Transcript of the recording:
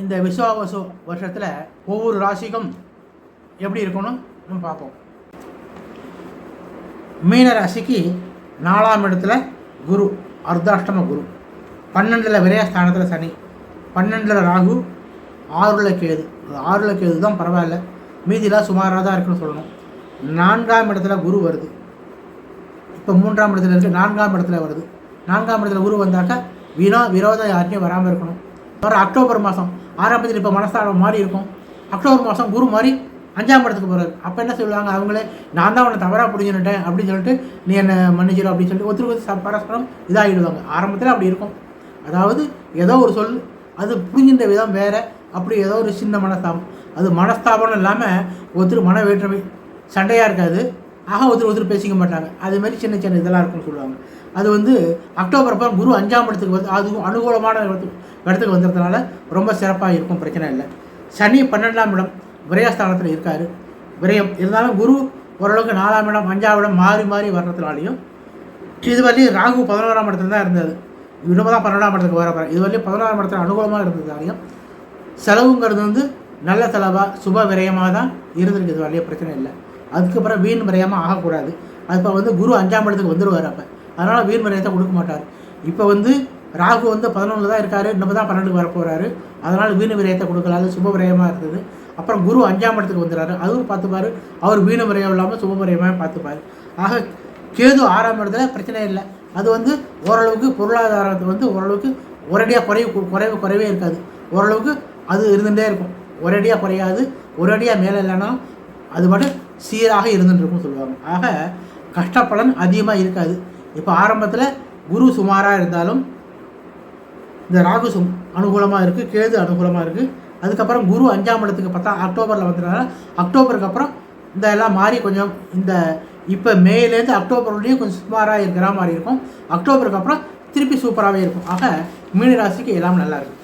இந்த விஸ்வாவசு வருஷத்தில் ஒவ்வொரு ராசிக்கும் எப்படி இருக்கணும்னு நம்ம பார்ப்போம். மீன ராசிக்கு நாலாம் இடத்துல குரு அர்த்தாஷ்டம குரு. பன்னெண்டில் விரயஸ்தானத்தில் சனி பன்னெண்டில் ராகு ஆறில் கேது. ஆறில் கேது தான் பரவாயில்ல. மீதிலாம் சுமாராக தான் இருக்குன்னு சொல்லணும். நான்காம் இடத்துல குரு வருது. இப்போ மூன்றாம் இடத்துல இருக்குது நான்காம் இடத்துல வருது. நான்காம் இடத்துல குரு வந்தாக்கா வினோ விரோதம் யாருக்கும் வராமல் இருக்கணும். வர அக்டோபர் மாதம் ஆரம்பத்தில் இப்போ மனசாரம் மாறி இருக்கும். அக்டோபர் மாதம் குரு மாதிரி அஞ்சாம் இடத்துக்கு போகிறாரு அப்போ என்ன சொல்லுவாங்க? அவங்களே நான் தான் உன்னை தவறாக புரிஞ்சுன்னுட்டேன் அப்படின்னு சொல்லிட்டு நீ என்னை மன்னிச்சிடும் அப்படின்னு சொல்லிட்டு ஒருத்தருக்கு ஒருத்தர் பரஸ்பரம் இதாகிடுவாங்க. ஆரம்பத்தில் அப்படி இருக்கும். அதாவது ஏதோ ஒரு சொல் அது புரிஞ்சின்ற விதம் வேறு. அப்படி ஏதோ ஒரு சின்ன மனஸ்தாபம். அது மனஸ்தாபம் இல்லாமல் ஒருத்தர் மன வேற்றுமை சண்டையாக இருக்காது. ஆக ஒருத்தர் ஒருத்தர் பேசிக்க மாட்டாங்க. அது மாதிரி சின்ன சின்ன இதெல்லாம் இருக்கும்னு சொல்லுவாங்க. அது வந்து அக்டோபர் அப்புறம் குரு அஞ்சாம் இடத்துக்கு வந்து அதுவும் அனுகூலமான இடத்துக்கு இடத்துக்கு வந்ததுனால ரொம்ப சிறப்பாக இருக்கும் பிரச்சனை இல்லை. சனி பன்னெண்டாம் இடம் விரயஸ்தானத்தில் இருக்கார். விரயம். இருந்தாலும் குரு ஓரளவுக்கு நாலாம் இடம் அஞ்சாம் இடம் மாறி மாறி வர்றதுனாலையும் இது வரையும் ராகு பதினோராம் இடத்துல தான் இருந்தது இன்னும் தான் பன்னெண்டாம் இடத்துக்கு வர போகிறேன் இது வரையும் பதினோராம் இடத்துல அனுகூலமாக இருந்ததுனாலையும் செலவுங்கிறது வந்து நல்ல செலவாக சுப விரயமாக தான் இருந்திருக்கு. இது வரையும் பிரச்சனை இல்லை. அதுக்கப்புறம் வீண் விரயமாக ஆகக்கூடாது. இப்போ வந்து குரு அஞ்சாம் இடத்துக்கு வந்துடுவார் அப்போ. அதனால் வீண் விரயத்தை கொடுக்க மாட்டார். இப்போ வந்து ராகு வந்து பதினொன்றில் தான் இருக்கார். இன்னும் தான் பன்னெண்டுக்கு வர போகிறாரு அதனால் வீண் விரயத்தை கொடுக்கல. அது சுப விரயமாக இருந்தது. அப்புறம் குரு அஞ்சாம் இடத்துக்கு வந்துடுறாரு அதுவும் பார்த்துப்பாரு. அவர் வீண விரயம் இல்லாமல் சுப விரயமாக பார்த்துப்பார். ஆக கேது ஆறாம் இடத்துல பிரச்சனை இல்லை. அது வந்து ஓரளவுக்கு பொருளாதாரத்தை வந்து ஓரளவுக்கு ஒரேடியாக குறைவு குறைவு குறைவே இருக்காது. ஓரளவுக்கு அது இருந்துகிட்டே இருக்கும். ஒரேடியாக குறையாது. ஒரேடியாக மேலே இல்லைன்னா அது மட்டும் சீராக இருந்துருக்கும்னு சொல்லுவாங்க. ஆக கஷ்டப்பலன் அதிகமாக இருக்காது. இப்போ ஆரம்பத்தில் குரு சுமாராக இருந்தாலும் இந்த ராகு சும் அனுகூலமாக இருக்குது கேது அனுகூலமாக இருக்குது அதுக்கப்புறம் குரு அஞ்சாம் இடத்துக்கு பார்த்தா அக்டோபரில் வந்ததுனால அக்டோபருக்கு அப்புறம் இந்த எல்லாம் மாறி கொஞ்சம் இந்த இப்போ மேலேருந்து அக்டோபர்லேயும் கொஞ்சம் சுமாராக இருக்கிற மாதிரி இருக்கும். அக்டோபருக்கு அப்புறம் திருப்பி சூப்பராகவே இருக்கும். ஆக மீன ராசிக்கு எல்லாம் நல்லா இருக்கும்